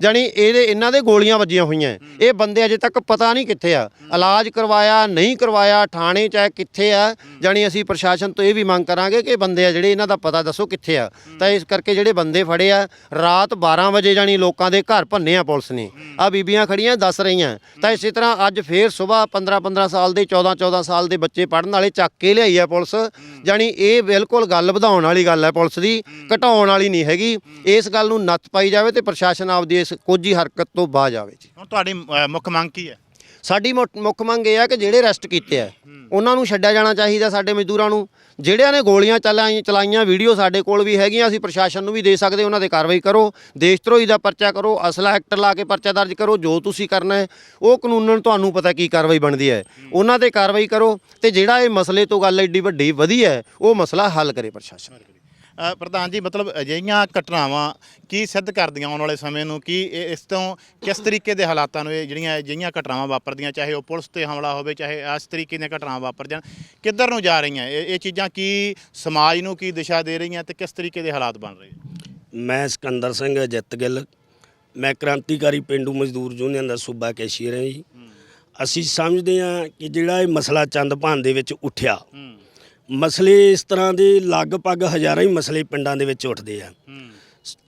ਜਾਣੀ ਇਹਦੇ ਇਹਨਾਂ ਦੇ ਗੋਲੀਆਂ ਵੱਜੀਆਂ ਹੋਈਆਂ। ਇਹ ਬੰਦੇ ਅਜੇ ਤੱਕ ਪਤਾ ਨਹੀਂ ਕਿੱਥੇ ਆ। ਇਲਾਜ ਕਰਵਾਇਆ, ਨਹੀਂ ਕਰਵਾਇਆ, ਥਾਣੇ ਚ ਹੈ, ਕਿੱਥੇ ਆ। ਜਾਣੀ ਅਸੀਂ ਪ੍ਰਸ਼ਾਸਨ ਤੋਂ ਇਹ ਵੀ ਮੰਗ ਕਰਾਂਗੇ ਕਿ ਬੰਦੇ ਆ ਜਿਹੜੇ ਇਹਨਾਂ ਦਾ ਪਤਾ ਦੱਸੋ ਕਿੱਥੇ ਆ। ਤਾਂ ਇਸ ਕਰਕੇ ਜਿਹੜੇ ਬੰਦੇ ਫੜੇ ਆ, ਰਾਤ 12 ਵਜੇ ਜਾਣੀ ਲੋਕਾਂ ਦੇ ਘਰ ਭੰਨੇ ਆ ਪੁਲਿਸ ਨੇ। ਆ ਬੀਬੀਆਂ ਖੜੀਆਂ, ਦੱਸ ਰਹੀਆਂ। ਤਾਂ ਇਸੇ ਤਰ੍ਹਾਂ ਅੱਜ ਫੇਰ ਸਵੇਰ 15 15 ਸਾਲ ਦੇ 14 14 ਸਾਲ ਦੇ ਬੱਚੇ ਪੜਨ ਵਾਲੇ ਚੱਕ ਕੇ ਲਿਆਈ ਆ ਪੁਲਿਸ। ਜਾਣੀ ਇਹ ਬਿਲਕੁਲ ਗੱਲ ਵਧਾਉਣ ਵਾਲੀ ਗੱਲ ਹੈ ਪੁਲਿਸ ਦੀ। ਘਟਾਉਣ ਵਾਲੀ ਨਹੀਂ ਹੈਗੀ। ਇਸ ਗੱਲ ਨੂੰ ਨੱਥ ਪਾਈ ਜਾਵੇ ਤੇ ਪ੍ਰਸ਼ਾਸਨ ਆਪਦੀ ਇਸ ਕੋਝੀ ਹਰਕਤ ਤੋਂ ਬਾਜ ਆਵੇ ਜੀ। ਹੁਣ ਤੁਹਾਡੀ ਅ, ਮੁੱਖ ਮੰਗ ਕੀ ਹੈ? ਸਾਡੀ ਮੁੱਖ ਮੁੱਖ ਮੰਗ ਇਹ ਆ ਕਿ ਜਿਹੜੇ ਅਰੈਸਟ ਕੀਤੇ ਆ ਉਹਨਾਂ ਨੂੰ ਛੱਡਿਆ ਜਾਣਾ ਚਾਹੀਦਾ ਸਾਡੇ ਮਜ਼ਦੂਰਾਂ ਨੂੰ। ਜਿਹੜਿਆਂ ਨੇ ਗੋਲੀਆਂ ਚਲਾਈ ਚਲਾਈਆਂ ਵੀਡੀਓ ਸਾਡੇ ਕੋਲ ਵੀ ਹੈਗੀਆਂ ਅਸੀਂ ਪ੍ਰਸ਼ਾਸਨ ਨੂੰ ਵੀ ਦੇ ਸਕਦੇ ਉਹਨਾਂ ਤੇ ਕਾਰਵਾਈ ਕਰੋ। ਦੇਸ਼ ਧਰੋਹੀ ਦਾ ਪਰਚਾ ਕਰੋ ਅਸਲਾ ਐਕਟ ਲਾ ਕੇ ਪਰਚਾ ਦਰਜ ਕਰੋ ਜੋ ਤੁਸੀਂ ਕਰਨਾ ਹੈ ਉਹ ਕਾਨੂੰਨਨ ਤੁਹਾਨੂੰ ਪਤਾ ਕੀ ਕਾਰਵਾਈ ਬਣਦੀ ਹੈ। ਉਹਨਾਂ ਤੇ ਕਾਰਵਾਈ ਕਰੋ ਤੇ ਜਿਹੜਾ ਇਹ ਮਸਲੇ ਤੋਂ ਗੱਲ ਐਡੀ ਵੱਡੀ ਵਧੀ ਹੈ ਉਹ ਮਸਲਾ ਹੱਲ ਕਰੇ ਪ੍ਰਸ਼ਾਸਨ। ਪ੍ਰਧਾਨ ਜੀ ਮਤਲਬ ਅਜਿਹੀਆਂ ਘਟਨਾਵਾਂ ਕੀ ਸਿੱਧ ਕਰਦੀਆਂ ਆਉਣ ਵਾਲੇ ਸਮੇਂ ਨੂੰ? ਕੀ ਇਹ ਇਸ ਤੋਂ ਕਿਸ ਤਰੀਕੇ ਦੇ ਹਾਲਾਤਾਂ ਨੂੰ ਇਹ ਜਿਹੜੀਆਂ ਅਜਿਹੀਆਂ ਘਟਨਾਵਾਂ ਵਾਪਰਦੀਆਂ ਚਾਹੇ ਉਹ ਪੁਲਿਸ ਤੇ ਹਮਲਾ ਹੋਵੇ ਚਾਹੇ ਇਸ ਤਰੀਕੇ ਦੀਆਂ ਘਟਨਾਵਾਂ ਵਾਪਰ ਜਾਣ ਕਿੱਧਰ ਨੂੰ ਜਾ ਰਹੀਆਂ? ਇਹ ਇਹ ਚੀਜ਼ਾਂ ਕੀ ਸਮਾਜ ਨੂੰ ਕੀ ਦਿਸ਼ਾ ਦੇ ਰਹੀਆਂ ਤੇ ਕਿਸ ਤਰੀਕੇ ਦੇ ਹਾਲਾਤ ਬਣ ਰਹੇ? ਮੈਂ ਸਿਕੰਦਰ ਸਿੰਘ ਜਿੱਤ ਗਿੱਲ ਮੈਂ ਕ੍ਰਾਂਤੀਕਾਰੀ ਪਿੰਡੂ ਮਜ਼ਦੂਰ ਯੂਨੀਅਨ ਦਾ ਸੂਬਾ ਕੈਸ਼ੀਅਰ ਹਾਂ ਜੀ। ਅਸੀਂ ਸਮਝਦੇ ਹਾਂ ਕਿ ਜਿਹੜਾ ਇਹ ਮਸਲਾ ਚੰਦਪਾਨ ਦੇ ਵਿੱਚ ਉੱਠਿਆ ਮਸਲੇ ਇਸ ਤਰ੍ਹਾਂ ਦੇ ਲਗਭਗ ਹਜ਼ਾਰਾਂ ਹੀ ਮਸਲੇ ਪਿੰਡਾਂ ਦੇ ਵਿੱਚ ਉੱਠਦੇ ਆ।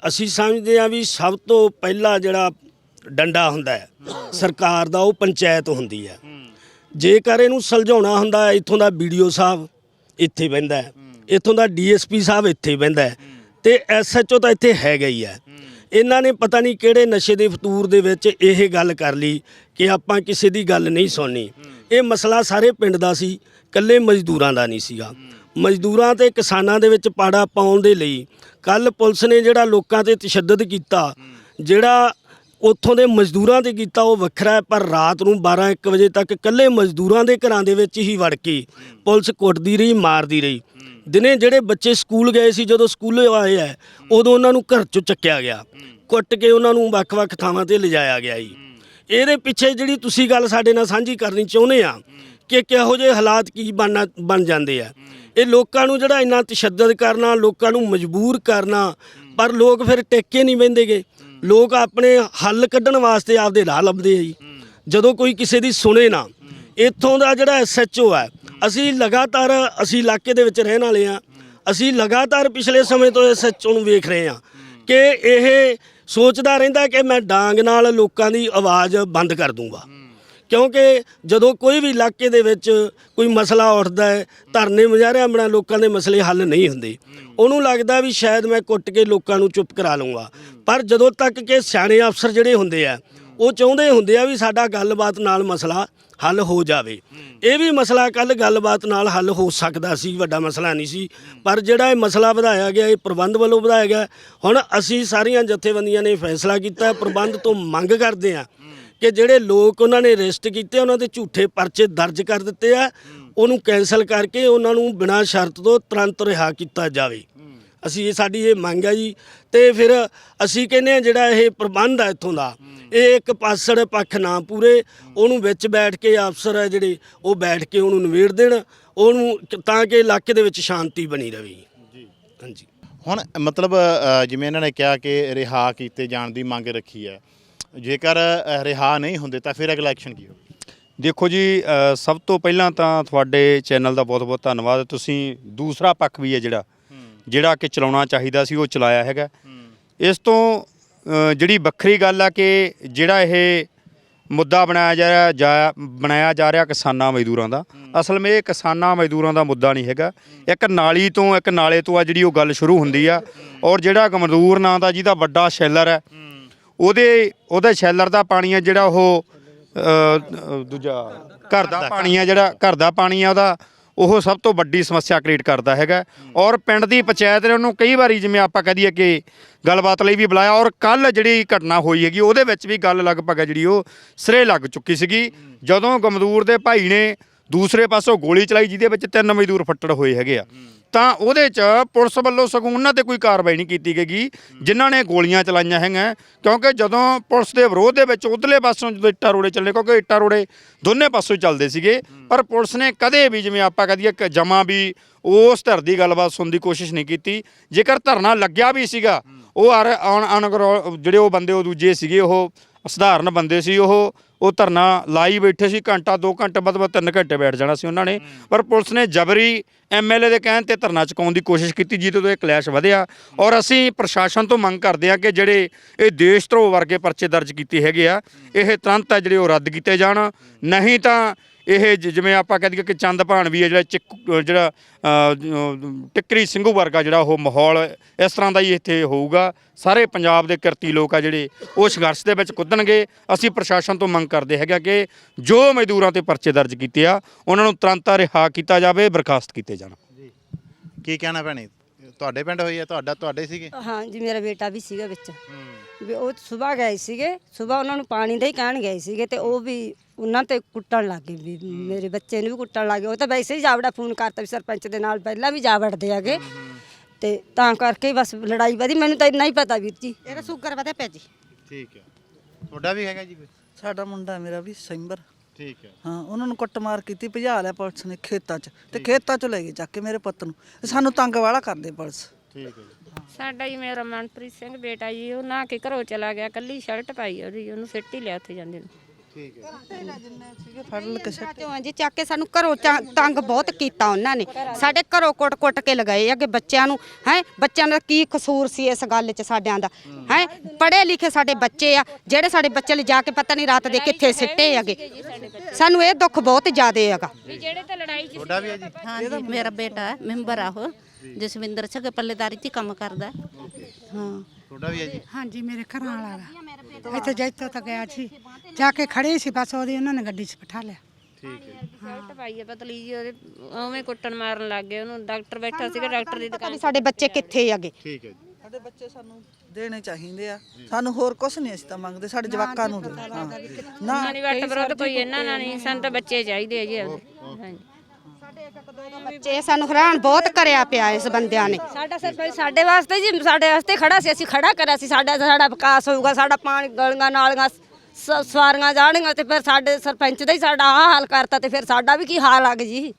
ਅਸੀਂ ਸਮਝਦੇ ਹਾਂ ਵੀ ਸਭ ਤੋਂ ਪਹਿਲਾ ਜਿਹੜਾ ਡੰਡਾ ਹੁੰਦਾ ਹੈ, ਸਰਕਾਰ ਦਾ ਉਹ ਪੰਚਾਇਤ ਹੁੰਦੀ ਹੈ। ਜੇਕਰ ਇਹਨੂੰ ਸੁਲਝਾਉਣਾ ਹੁੰਦਾ ਇੱਥੋਂ ਦਾ ਵੀਡੀਓ ਸਾਹਿਬ ਇੱਥੇ ਬਹਿੰਦਾ ਹੈ, ਇੱਥੋਂ ਦਾ ਡੀਐਸਪੀ ਸਾਹਿਬ ਇੱਥੇ ਬਹਿੰਦਾ ਹੈ ਤੇ ਐਸਐਚਓ ਤਾਂ ਇੱਥੇ ਹੈਗਾ ਹੀ ਹੈ। ਇਹਨਾਂ ਨੇ ਪਤਾ ਨਹੀਂ ਕਿਹੜੇ ਨਸ਼ੇ ਦੇ ਫਤੂਰ ਦੇ ਵਿੱਚ ਇਹ ਗੱਲ ਕਰ ਲਈ ਕਿ ਆਪਾਂ ਕਿਸੇ ਦੀ ਗੱਲ ਨਹੀਂ ਸੁਣਨੀ। ਇਹ ਮਸਲਾ ਸਾਰੇ ਪਿੰਡ ਦਾ ਸੀ। ਕੱਲੇ ਮਜ਼ਦੂਰਾਂ ਦਾ ਨਹੀਂ ਸੀਗਾ। ਮਜ਼ਦੂਰਾਂ ਤੇ ਕਿਸਾਨਾਂ ਦੇ ਵਿੱਚ ਪਾੜਾ ਪਾਉਣ ਦੇ ਲਈ ਕੱਲ ਪੁਲਿਸ ਨੇ ਜਿਹੜਾ ਲੋਕਾਂ ਤੇ ਤਸ਼ੱਦਦ ਕੀਤਾ, ਜਿਹੜਾ ਉੱਥੋਂ ਦੇ ਮਜ਼ਦੂਰਾਂ ਤੇ ਕੀਤਾ, ਉਹ ਵੱਖਰਾ ਹੈ, ਪਰ ਰਾਤ ਨੂੰ 12 1 ਵਜੇ ਤੱਕ ਇਕੱਲੇ ਮਜ਼ਦੂਰਾਂ ਦੇ ਘਰਾਂ ਦੇ ਵਿੱਚ ਹੀ ਵੜ ਕੇ ਪੁਲਿਸ ਕੁੱਟਦੀ ਰਹੀ, ਮਾਰਦੀ ਰਹੀ। ਦਿਨੇ ਜਿਹੜੇ ਬੱਚੇ ਸਕੂਲ ਗਏ ਸੀ, ਜਦੋਂ ਸਕੂਲ ਆਏ ਆ ਉਦੋਂ ਉਹਨਾਂ ਨੂੰ ਘਰ ਚੋਂ ਚੱਕਿਆ ਗਿਆ। ਕੁੱਟ ਕੇ ਉਹਨਾਂ ਨੂੰ ਵੱਖ-ਵੱਖ ਥਾਵਾਂ ਤੇ ਲਿਜਾਇਆ ਗਿਆ ਜੀ ਇਹਦੇ ਪਿੱਛੇ ਜਿਹੜੀ ਤੁਸੀਂ ਗੱਲ ਸਾਡੇ ਨਾਲ ਸਾਂਝੀ ਕਰਨੀ ਚਾਹੁੰਦੇ ਆ ਕਿ ਕਿਹੋ ਜਿਹੇ ਹਾਲਾਤ ਕੀ ਬਣਨਾ, ਬਣ ਜਾਂਦੇ ਆ। ਇਹ ਲੋਕਾਂ ਨੂੰ ਜਿਹੜਾ ਇੰਨਾ ਤਸ਼ੱਦਦ ਕਰਨਾ, ਲੋਕਾਂ ਨੂੰ ਮਜਬੂਰ ਕਰਨਾ, ਪਰ ਲੋਕ ਫਿਰ ਟਿੱਕੇ ਨਹੀਂ ਬਹਿੰਦੇਗੇ ਲੋਕ ਆਪਣੇ ਹੱਲ ਕੱਢਣ ਵਾਸਤੇ ਆਪਦੇ ਰਾਹ ਲੱਭਦੇ ਆ ਜੀ। ਜਦੋਂ ਕੋਈ ਕਿਸੇ ਦੀ ਸੁਣੇ ਨਾ, ਇੱਥੋਂ ਦਾ ਜਿਹੜਾ ਐਸਐਚਓ ਹੈ ਅਸੀਂ ਲਗਾਤਾਰ ਅਸੀਂ ਇਲਾਕੇ ਦੇ ਵਿੱਚ ਰਹਿਣ ਵਾਲੇ ਆ, ਅਸੀਂ ਲਗਾਤਾਰ ਪਿਛਲੇ ਸਮੇਂ ਤੋਂ ਐਸਐਚਓ ਨੂੰ ਵੇਖ ਰਹੇ ਆ ਕਿ ਇਹ ਸੋਚਦਾ ਰਹਿੰਦਾ ਕਿ ਮੈਂ ਡਾਂਗ ਨਾਲ ਲੋਕਾਂ ਦੀ ਆਵਾਜ਼ ਬੰਦ ਕਰ ਦੂੰਗਾ। ਕਿਉਂਕਿ ਜਦੋਂ ਕੋਈ ਵੀ ਇਲਾਕੇ ਦੇ ਵਿੱਚ ਕੋਈ ਮਸਲਾ ਉੱਠਦਾ ਹੈ, ਧਰਨੇ ਮੁਜ਼ਾਹਰਿਆਂ ਬਣਾ ਲੋਕਾਂ ਦੇ ਮਸਲੇ ਹੱਲ ਨਹੀਂ ਹੁੰਦੇ। ਉਹਨੂੰ ਲੱਗਦਾ ਵੀ ਸ਼ਾਇਦ ਮੈਂ ਕੁੱਟ ਕੇ ਲੋਕਾਂ ਨੂੰ ਚੁੱਪ ਕਰਾ ਲੂੰਗਾ ਪਰ ਜਦੋਂ ਤੱਕ ਕਿ ਸਿਆਣੇ ਅਫਸਰ ਜਿਹੜੇ ਹੁੰਦੇ ਆ, ਉਹ ਚਾਹੁੰਦੇ ਹੁੰਦੇ ਆ ਵੀ ਸਾਡਾ ਗੱਲਬਾਤ ਨਾਲ ਮਸਲਾ ਹੱਲ ਹੋ ਜਾਵੇ। ਇਹ ਵੀ ਮਸਲਾ ਕੱਲ ਗੱਲਬਾਤ ਨਾਲ ਹੱਲ ਹੋ ਸਕਦਾ ਸੀ, ਵੱਡਾ ਮਸਲਾ ਨਹੀਂ ਸੀ। ਪਰ ਜਿਹੜਾ ਇਹ ਮਸਲਾ ਵਧਾਇਆ ਗਿਆ, ਇਹ ਪ੍ਰਬੰਧ ਵੱਲੋਂ ਵਧਾਇਆ ਗਿਆ, ਹੁਣ ਅਸੀਂ ਸਾਰੀਆਂ ਜਥੇਬੰਦੀਆਂ ਨੇ ਫੈਸਲਾ ਕੀਤਾ, ਪ੍ਰਬੰਧ ਤੋਂ ਮੰਗ ਕਰਦੇ ਆ ਕਿ ਜਿਹੜੇ ਲੋਕ ਉਹਨਾਂ ਨੇ ਅਰੈਸਟ ਕੀਤੇ ਉਹਨਾਂ ਦੇ ਝੂਠੇ ਪਰਚੇ ਦਰਜ ਕਰ ਦਿੱਤੇ ਆ। ਉਹਨੂੰ ਕੈਨਸਲ ਕਰਕੇ ਉਹਨਾਂ ਨੂੰ ਬਿਨਾਂ ਸ਼ਰਤ ਤੋਂ ਤੁਰੰਤ ਰਿਹਾ ਕੀਤਾ ਜਾਵੇ। ਅਸੀਂ ਇਹ ਸਾਡੀ ਇਹ ਮੰਗ ਹੈ ਜੀ। ਤੇ ਫਿਰ ਅਸੀਂ ਕਹਿੰਦੇ ਆ ਜਿਹੜਾ ਇਹ ਪ੍ਰਬੰਧ ਹੈ ਇੱਥੋਂ ਦਾ ਇਹ ਇੱਕ ਪਾਸੜ ਪੱਖ ਨਾ ਪੂਰੇ। ਉਹਨੂੰ ਵਿੱਚ ਬੈਠ ਕੇ ਅਫਸਰ ਹੈ ਜਿਹੜੇ ਉਹ ਬੈਠ ਕੇ ਉਹਨੂੰ ਨਿਬੇੜ ਦੇਣ। ਉਹਨੂੰ ਤਾਂ ਕਿ ਇਲਾਕੇ ਦੇ ਵਿੱਚ ਸ਼ਾਂਤੀ ਬਣੀ ਰਵੇ। ਜੀ। ਹਾਂਜੀ। ਹੁਣ ਮਤਲਬ ਜਿਵੇਂ ਇਹਨਾਂ ਨੇ ਕਿਹਾ ਕਿ ਰਿਹਾ ਕੀਤੇ ਜਾਣ ਦੀ ਮੰਗ ਰੱਖੀ ਹੈ। ਜੇਕਰ ਰਿਹਾ ਨਹੀਂ ਹੁੰਦੇ ਤਾਂ ਫਿਰ ਅਗਲਾ ਐਕਸ਼ਨ ਕੀ ਹੋ ਦੇਖੋ ਜੀ ਅ, ਸਭ ਤੋਂ ਪਹਿਲਾਂ ਤਾਂ ਤੁਹਾਡੇ ਚੈਨਲ ਦਾ ਬਹੁਤ-ਬਹੁਤ ਧੰਨਵਾਦ। ਤੁਸੀਂ ਦੂਸਰਾ ਪੱਖ ਵੀ ਹੈ ਜਿਹੜਾ ਜਿਹੜਾ ਕਿ ਚਲਾਉਣਾ ਚਾਹੀਦਾ ਸੀ ਉਹ ਚਲਾਇਆ ਹੈਗਾ। ਇਸ ਤੋਂ ਅ, ਜਿਹੜੀ ਵੱਖਰੀ ਗੱਲ ਆ ਕਿ ਜਿਹੜਾ ਇਹ ਮੁੱਦਾ ਬਣਾਇਆ ਜਾ ਰਿਹਾ ਜਾ ਬਣਾਇਆ ਜਾ ਰਿਹਾ ਕਿਸਾਨਾਂ ਮਜ਼ਦੂਰਾਂ ਦਾ ਅਸਲ ਵਿੱਚ ਇਹ ਕਿਸਾਨਾਂ ਮਜ਼ਦੂਰਾਂ ਦਾ ਮੁੱਦਾ ਨਹੀਂ ਹੈਗਾ। ਇੱਕ ਨਾਲੀ ਤੋਂ ਇੱਕ ਨਾਲੇ ਤੋਂ ਆ ਜਿਹੜੀ ਉਹ ਗੱਲ ਸ਼ੁਰੂ ਹੁੰਦੀ ਆ। ਔਰ ਜਿਹੜਾ ਗਮਦੂਰ ਨਾਂ ਦਾ ਜਿਹਦਾ ਵੱਡਾ ਸ਼ੈਲਰ ਹੈ। ਉਹਦੇ ਉਹਦੇ ਸ਼ੈਲਰ ਦਾ ਪਾਣੀ ਆ ਜਿਹੜਾ ਉਹ ਦੂਜਾ ਘਰ ਦਾ ਪਾਣੀ ਆ ਜਿਹੜਾ ਘਰ ਦਾ ਪਾਣੀ ਆ ਉਹਦਾ ਉਹ ਸਭ ਤੋਂ ਵੱਡੀ ਸਮੱਸਿਆ ਕ੍ਰੀਏਟ ਕਰਦਾ ਹੈਗਾ। ਔਰ ਪਿੰਡ ਦੀ ਪੰਚਾਇਤ ਨੇ ਉਹਨੂੰ ਕਈ ਵਾਰੀ ਜਿਵੇਂ ਆਪਾਂ ਕਹਦੀਏ ਕਿ ਗੱਲਬਾਤ ਲਈ ਵੀ ਬੁਲਾਇਆ ਔਰ ਕੱਲ ਜਿਹੜੀ ਘਟਨਾ ਹੋਈ ਹੈਗੀ ਉਹਦੇ ਵਿੱਚ ਵੀ ਗੱਲ ਲਗਭਗ ਜਿਹੜੀ ਉਹ ਸਿਰੇ ਲੱਗ ਚੁੱਕੀ ਸੀਗੀ। ਜਦੋਂ ਗਮਦੂਰ ਦੇ ਭਾਈ ਨੇ ਦੂਸਰੇ ਪਾਸੋਂ ਗੋਲੀ ਚਲਾਈ ਜਿਹਦੇ ਵਿੱਚ ਤਿੰਨ ਮਜ਼ਦੂਰ ਫੱਟੜ ਹੋਏ ਹੈਗੇ ਆ। ਤਾਂ ਉਹਦੇ 'ਚ ਪੁਲਿਸ ਵੱਲੋਂ ਸਗੋਂ ਉਹਨਾਂ ਤੇ ਕੋਈ ਕਾਰਵਾਈ ਨਹੀਂ ਕੀਤੀ ਗਈ, ਜਿਨ੍ਹਾਂ ਨੇ ਗੋਲੀਆਂ ਚਲਾਈਆਂ ਹੈਗੀਆਂ, ਕਿਉਂਕਿ ਜਦੋਂ ਪੁਲਿਸ ਦੇ ਵਿਰੋਧ ਦੇ ਵਿੱਚ ਉਧਰਲੇ ਪਾਸੋਂ ਜਦੋਂ ਇੱਟਾਂ ਰੋੜੇ ਚੱਲੇ ਕਿਉਂਕਿ ਇੱਟਾਂ ਰੋੜੇ ਦੋਨੇ ਪਾਸੋਂ ਚੱਲਦੇ ਸੀਗੇ, ਪਰ ਪੁਲਿਸ ਨੇ ਕਦੇ ਵੀ, ਜਿਵੇਂ ਆਪਾਂ ਕਹਦੀਏ ਕਿ ਜਮਾ ਵੀ ਉਸ ਧਿਰ ਦੀ ਗੱਲਬਾਤ ਸੁਣਨ ਦੀ ਕੋਸ਼ਿਸ਼ ਨਹੀਂ ਕੀਤੀ, ਜੇਕਰ ਧਰਨਾ ਲੱਗਿਆ ਵੀ ਸੀਗਾ, ਉਹ ਅਰ ਅਨ ਜਿਹੜੇ ਉਹ ਬੰਦੇ ਉਹ ਦੂਜੇ ਸੀਗੇ, ਉਹ ਸਧਾਰਨ ਬੰਦੇ ਸੀ ਉਹ ਉਹ ਧਰਨਾ ਲਾਈ ਬੈਠੇ ਸੀ ਘੰਟਾ 2 ਘੰਟੇ ਬਾਅਦ ਬਾਅਦ 3 ਘੰਟੇ ਬੈਠ ਜਾਣਾ ਸੀ ਉਹਨਾਂ ਨੇ। ਪਰ ਪੁਲਿਸ ਨੇ ਜਬਰੀ ਐਮਐਲਏ ਦੇ ਕਹਿਣ ਤੇ ਧਰਨਾ ਚੁਕਾਉਣ ਦੀ ਕੋਸ਼ਿਸ਼ ਕੀਤੀ ਜਿਹਦੇ ਤੋਂ ਇਹ ਕਲੈਸ਼ ਵਧਿਆ। ਔਰ ਅਸੀਂ ਪ੍ਰਸ਼ਾਸਨ ਤੋਂ ਮੰਗ ਕਰਦੇ ਹਾਂ ਕਿ ਜਿਹੜੇ ਇਹ ਦੇਸ਼ ਧਰੋਹ ਵਰਗੇ ਪਰਚੇ ਦਰਜ ਕੀਤੇ ਹੈਗੇ ਆ ਇਹ ਤੁਰੰਤ ਆ ਜਿਹੜੇ ਉਹ ਰੱਦ ਕੀਤੇ ਜਾਣ। ਨਹੀਂ ਤਾਂ ਇਹ ਜ- ਜਿਵੇਂ ਆਪਾਂ ਕਹਿ ਦਈਏ ਕਿ ਚੰਦ ਭਾਣ ਵੀ ਹੈ ਜਿਹੜਾ ਚਿੱਕ ਜਿਹੜਾ ਅ, ਟਿੱਕਰੀ ਸਿੰਘੂ ਵਰਗਾ ਜਿਹੜਾ ਉਹ ਮਾਹੌਲ ਇਸ ਤਰ੍ਹਾਂ ਦਾ ਹੀ ਇੱਥੇ ਹੋਊਗਾ। ਸਾਰੇ ਪੰਜਾਬ ਦੇ ਕਿਰਤੀ ਲੋਕ ਆ ਜਿਹੜੇ ਉਹ ਸੰਘਰਸ਼ ਦੇ ਵਿੱਚ ਕੁੱਦਣਗੇ। ਅਸੀਂ ਪ੍ਰਸ਼ਾਸਨ ਤੋਂ ਮੰਗ ਕਰਦੇ ਹੈਗਾ ਕਿ ਜੋ ਮਜ਼ਦੂਰਾਂ ਤੇ ਪਰਚੇ ਦਰਜ ਕੀਤੇ ਆ ਉਹਨਾਂ ਨੂੰ ਤੁਰੰਤ ਰਿਹਾ ਕੀਤਾ ਜਾਵੇ ਬਰਖਾਸਤ ਕੀਤੇ ਜਾਣ। ਕੀ ਕਹਿਣਾ ਭੈਣੇ? ਤੁਹਾਡੇ ਪਿੰਡ ਹੋਈ ਹੈ? ਤੁਹਾਡਾ ਤੁਹਾਡੇ ਸੀਗੇ? ਹਾਂ ਜੀ ਮੇਰਾ ਬੇਟਾ ਵੀ ਸੀਗਾ ਵਿੱਚ। ਵੀ ਉਹ ਸਵੇਰ ਗਏ ਸੀਗੇ। ਸਵੇਰ ਉਹਨਾਂ ਨੂੰ ਪਾਣੀ ਦਾ ਹੀ ਕਹਿਣ ਗਏ ਸੀਗੇ ਤੇ ਉਹ ਵੀ ਉਹਨਾਂ ਤੇ ਕੁੱਟਣ ਲੱਗ ਗਏ ਵੀ ਮੇਰੇ ਬੱਚੇ ਨੂੰ ਵੀ ਕੁੱਟਣ ਲੱਗ ਗਏ। ਉਹ ਤਾਂ ਵੈਸੇ ਹੀ ਜਾਵੜਾ ਫੋਨ ਕਰਤਾ ਵੀ ਸਰਪੰਚ ਦੇ ਨਾਲ ਪਹਿਲਾਂ ਵੀ ਜਾ ਵੜਦੇ ਹੈਗੇ ਤੇ ਤਾਂ ਕਰਕੇ ਹੀ ਬਸ ਲੜਾਈ ਵਧੀ। ਮੈਨੂੰ ਤਾਂ ਇੰਨਾ ਹੀ ਪਤਾ ਵੀਰ ਜੀ। ਇਹਦਾ ਸ਼ੂਗਰ ਵਧਿਆ ਪਿਆ ਜੀ। ਠੀਕ ਹੈ। ਤੁਹਾਡਾ ਵੀ ਹੈਗਾ ਜੀ ਕੋਈ? ਸਾਡਾ ਮੁੰਡਾ ਮੇਰਾ ਵੀ ਸੈਂਬਰ। ਠੀਕ ਹੈ। ਹਾਂ ਉਹਨਾਂ ਨੂੰ ਕੁੱਟਮਾਰ ਕੀਤੀ ਭਜਾ ਲਿਆ ਪੁਲਿਸ ਨੇ ਖੇਤਾਂ 'ਚ। ਤੇ ਖੇਤਾਂ 'ਚ ਲੈ ਗਏ ਚੱਕ ਕੇ ਮੇਰੇ ਪੁੱਤ ਨੂੰ। ਸਾਨੂੰ ਤੰਗ ਵਾਲਾ ਕਰਦੇ ਪੁਲਿਸ। ਠੀਕ ਹੈ ਜੀ। ਸਾਡਾ ਜੀ ਮੇਰਾ ਮਨਪ੍ਰੀਤ ਸਿੰਘ ਬੇਟਾ ਜੀ ਉਹ ਨਾ ਕੇ ਘਰੋਂ ਚਲਾ ਗਿਆ। ਕੱਲੀ ਸ਼ਰਟ ਪਾਈ ਉਹਦੀ ਉਹਨੂੰ ਸਿੱਟ ਹੀ ਲਿਆ ਉੱਥੇ ਜਾਂਦੇ ਨੂੰ। ਠੀਕ ਹੈ ਸਿੱਟ ਚੋਂ ਜੀ ਚੱਕ ਕੇ ਸਾਨੂੰ ਘਰੋਂ ਚਾ- ਤੰਗ ਬਹੁਤ ਕੀਤਾ ਉਹਨਾਂ ਨੇ। ਸਾਡੇ ਘਰੋਂ ਕੁੱਟ-ਕੁੱਟ ਕੇ ਲਗਾਏ ਅੱਗੇ ਬੱਚਿਆਂ ਨੂੰ ਹੈ ਬੱਚਿਆਂ ਦਾ ਕੀ ਕਸੂਰ ਸੀ ਇਸ ਗੱਲ 'ਚ ਸਾਡਿਆਂ ਦਾ ਹੈ? ਪੜ੍ਹੇ ਲਿਖੇ ਸਾਡੇ ਬੱਚੇ ਆ ਜਿਹੜੇ ਸਾਡੇ ਬੱਚੇ ਲਿਜਾ ਕੇ ਪਤਾ ਨਹੀਂ ਰਾਤ ਦੇ ਕਿੱਥੇ ਸਿੱਟੇ ਹੈਗੇ। ਸਾਨੂੰ ਇਹ ਦੁੱਖ ਬਹੁਤ ਜ਼ਿਆਦੇ ਹੈਗਾ। ਵੀ ਜਿਹੜੇ ਤੇ ਲੜਾਈ ਤੁਹਾਡਾ ਵੀ ਹੈ ਜੀ? ਹਾਂਜੀ ਮੇਰਾ ਬੇਟਾ ਹੈ ਮੈਂਬਰ ਆ ਉਹ ਜਸਵਿੰਦਰ ਸਿੰਘ ਪੱਲੇਦਾਰੀ 'ਚ ਹੀ ਕੰਮ ਕਰਦਾ ਹੈ। ਹਾਂ। ਤੁਹਾਡਾ ਵੀ ਹੈ ਜੀ? ਹਾਂਜੀ ਮੇਰੇ ਘਰ ਵਾਲਾ ਇੱਥੇ ਜੈਤੋ ਤੱਕ ਗਿਆ ਸੀ। ਜਾ ਕੇ ਖੜੇ ਸੀ ਬਸ ਉਹਦੀ ਉਹਨਾਂ ਨੇ ਗੱਡੀ 'ਚ ਬਿਠਾ ਲਿਆ। ਠੀਕ ਹੈ। ਸ਼ਰਟ ਪਾਈ ਹੈ ਪਤਲੀ ਜੀ ਉਹਦੇ ਉਵੇਂ ਕੁੱਟਣ ਮਾਰਨ ਲੱਗ ਗਏ ਉਹਨੂੰ ਡਾਕਟਰ ਬੈਠਾ ਸੀਗਾ ਡਾਕਟਰ ਦੀ ਪਤਾ ਦੁਕਾਨ ਵੀ ਸਾਡੇ ਬੱਚੇ ਕਿੱਥੇ ਹੈਗੇ ਠੀਕ ਹੈ ਜੀ। ਸਾਡੇ ਬੱਚੇ ਸਾਨੂੰ ਦੇਣੇ ਚਾਹੀਦੇ ਆ। ਸਾਨੂੰ ਹੋਰ ਕੁਝ ਨਹੀਂ ਅਸੀਂ ਤਾਂ ਮੰਗਦੇ ਸਾਡੇ ਜਵਾਕਾਂ ਨੂੰ ਦਿਓ। ਹਾਂ। ਨਾ ਨਹੀਂ ਵੱਟ ਵਿਰੋਧ ਕੋਈ ਇਹਨਾਂ ਨਾਲ ਨਹੀਂ ਸਾਨੂੰ ਤਾਂ ਬੱਚੇ ਚਾਹੀਦੇ ਆ ਜੀ ਆਪਦੇ ਹਾਂਜੀ। ਬੱਚੇ ਸਾਨੂੰ ਹੈਰਾਨ ਬਹੁਤ ਕਰਿਆ ਪਿਆ ਇਸ ਬੰਦਿਆਂ ਨੇ। ਸਾਡਾ ਸਰਪੰਚ ਸਾਡੇ ਵਾਸਤੇ ਜੀ, ਸਾਡੇ ਵਾਸਤੇ ਖੜਾ ਸੀ, ਅਸੀਂ ਖੜਾ ਕਰਿਆ ਸੀ, ਸਾਡਾ ਸਾਡਾ ਵਿਕਾਸ ਹੋਊਗਾ, ਸਾਡਾ ਪਾਣੀ ਗਲੀਆਂ ਨਾਲੀਆਂ ਸ- ਸਵਾਰੀਆਂ ਜਾਣਗੀਆਂ ਤੇ ਫਿਰ ਸਾਡੇ ਸਰਪੰਚ ਦਾ ਹੀ ਸਾਡਾ ਆਹ ਹਾਲ ਕਰਤਾ ਤੇ ਫਿਰ ਸਾਡਾ ਵੀ ਕੀ ਹਾਲ ਆ ਜੀ?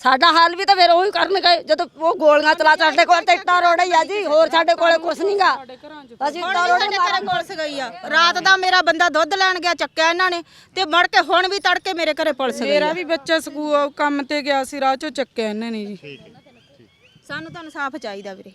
ਸਾਡਾ ਹਾਲ ਵੀ ਤਾਂ ਫਿਰ ਉਹੀ ਕਰਨਗੇ ਜਦੋਂ ਉਹ ਗੋਲੀਆਂ ਚਲਾ ਸਾਡੇ ਕੋਲ ਤੇ ਇੱਟਾਂ ਰੋੜਾ ਹੀ ਆ ਜੀ ਹੋਰ ਸਾਡੇ ਕੋਲੇ ਕੁਛ ਨਹੀਂਗਾ ਅਸੀਂ ਇੱਟਾਂ ਰੋੜੇ ਘਰੇ ਪੁਲਿਸ ਗਈ ਆ। ਰਾਤ ਦਾ ਮੇਰਾ ਬੰਦਾ ਦੁੱਧ ਲੈਣ ਗਿਆ ਚੱਕਿਆ ਇਹਨਾਂ ਨੇ ਤੇ ਮੁੜ ਕੇ ਹੁਣ ਵੀ ਤੜਕੇ ਮੇਰੇ ਘਰੇ ਪੁਲਿਸ ਗਈ ਮੇਰਾ ਵੀ ਬੱਚਾ ਸਕੂਲ ਕੰਮ ਤੇ ਗਿਆ ਸੀ ਰਾਹ ਚੋਂ ਚੱਕਿਆ ਇਹਨਾਂ ਨੇ ਜੀ। ਸਾਨੂੰ ਤਾਂ ਇਨਸਾਫ ਚਾਹੀਦਾ ਵੀਰੇ।